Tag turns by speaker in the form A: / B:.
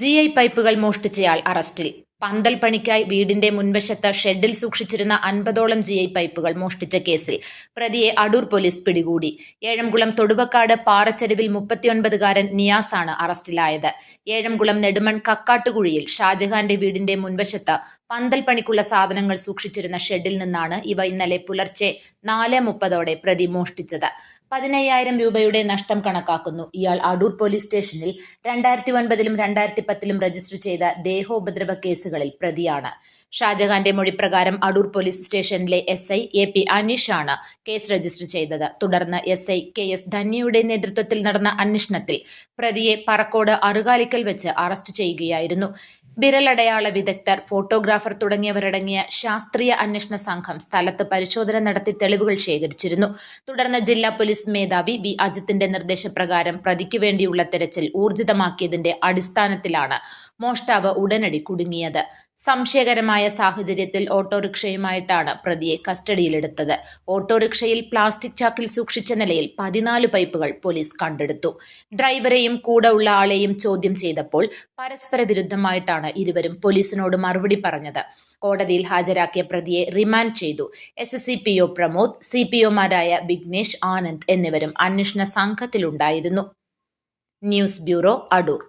A: G I പൈപ്പുകൾ മോഷ്ടിച്ചയാൾ അറസ്റ്റിൽ. പന്തൽ പണിക്കായി വീടിന്റെ മുൻവശത്ത് ഷെഡിൽ സൂക്ഷിച്ചിരുന്ന അൻപതോളം ജി ഐ പൈപ്പുകൾ മോഷ്ടിച്ച കേസിൽ പ്രതിയെ അടൂർ പോലീസ് പിടികൂടി. ഏഴംകുളം തൊടുവക്കാട് പാറച്ചെരുവിൽ മുപ്പത്തിയൊൻപതുകാരൻ നിയാസാണ് അറസ്റ്റിലായത്. ഏഴംകുളം നെടുമൺ കക്കാട്ടുകുഴിയിൽ ഷാജഹാന്റെ വീടിന്റെ മുൻവശത്ത് പന്തൽ പണിക്കുള്ള സാധനങ്ങൾ സൂക്ഷിച്ചിരുന്ന ഷെഡിൽ നിന്നാണ് ഇവ ഇന്നലെ പുലർച്ചെ നാല് മുപ്പതോടെ പ്രതി മോഷ്ടിച്ചത്. പതിനയ്യായിരം രൂപയുടെ നഷ്ടം കണക്കാക്കുന്നു. ഇയാൾ അടൂർ പോലീസ് സ്റ്റേഷനിൽ രണ്ടായിരത്തി ഒൻപതിലും രണ്ടായിരത്തി പത്തിലും രജിസ്റ്റർ ചെയ്ത ദേഹോപദ്രവ കേസുകളിൽ പ്രതിയാണ്. ഷാജഹാന്റെ മൊഴിപ്രകാരം അടൂർ പോലീസ് സ്റ്റേഷനിലെ എസ് ഐ എ പി അനീഷാണ് കേസ് രജിസ്റ്റർ ചെയ്തത്. തുടർന്ന് എസ് ഐ കെ എസ് ധന്യയുടെ നേതൃത്വത്തിൽ നടന്ന അന്വേഷണത്തിൽ പ്രതിയെ പറക്കോട് അറുകാലിക്കൽ വെച്ച് അറസ്റ്റ് ചെയ്യുകയായിരുന്നു. വിരലടയാള വിദഗ്ധർ ഫോട്ടോഗ്രാഫർ തുടങ്ങിയവരടങ്ങിയ ശാസ്ത്രീയ അന്വേഷണ സംഘം സ്ഥലത്ത് പരിശോധന നടത്തി തെളിവുകൾ ശേഖരിച്ചിരുന്നു. തുടർന്ന് ജില്ലാ പോലീസ് മേധാവി വി. അജിത്തിന്റെ നിർദ്ദേശപ്രകാരം പ്രതിക്ക് വേണ്ടിയുള്ള തെരച്ചിൽ ഊർജിതമാക്കിയതിന്റെ അടിസ്ഥാനത്തിലാണ് മോഷ്ടാവ് ഉടനടി കുടുങ്ങിയത്. സംശയകരമായ സാഹചര്യത്തിൽ ഓട്ടോറിക്ഷയുമായിട്ടാണ് പ്രതിയെ കസ്റ്റഡിയിലെടുത്തത്. ഓട്ടോറിക്ഷയിൽ പ്ലാസ്റ്റിക് ചാക്കിൽ സൂക്ഷിച്ച നിലയിൽ പതിനാല് പൈപ്പുകൾ പോലീസ് കണ്ടെടുത്തു. ഡ്രൈവറെയും കൂടെ ഉള്ള ആളെയും ചോദ്യം ചെയ്തപ്പോൾ പരസ്പര വിരുദ്ധമായിട്ടാണ് ഇരുവരും പോലീസിനോട് മറുപടി പറഞ്ഞത്. കോടതിയിൽ ഹാജരാക്കിയ പ്രതിയെ റിമാൻഡ് ചെയ്തു. S S C P O Pramod C P ഒമാരായ Vignesh Anand എന്നിവരും അന്വേഷണ സംഘത്തിലുണ്ടായിരുന്നു. News bureau Adoor.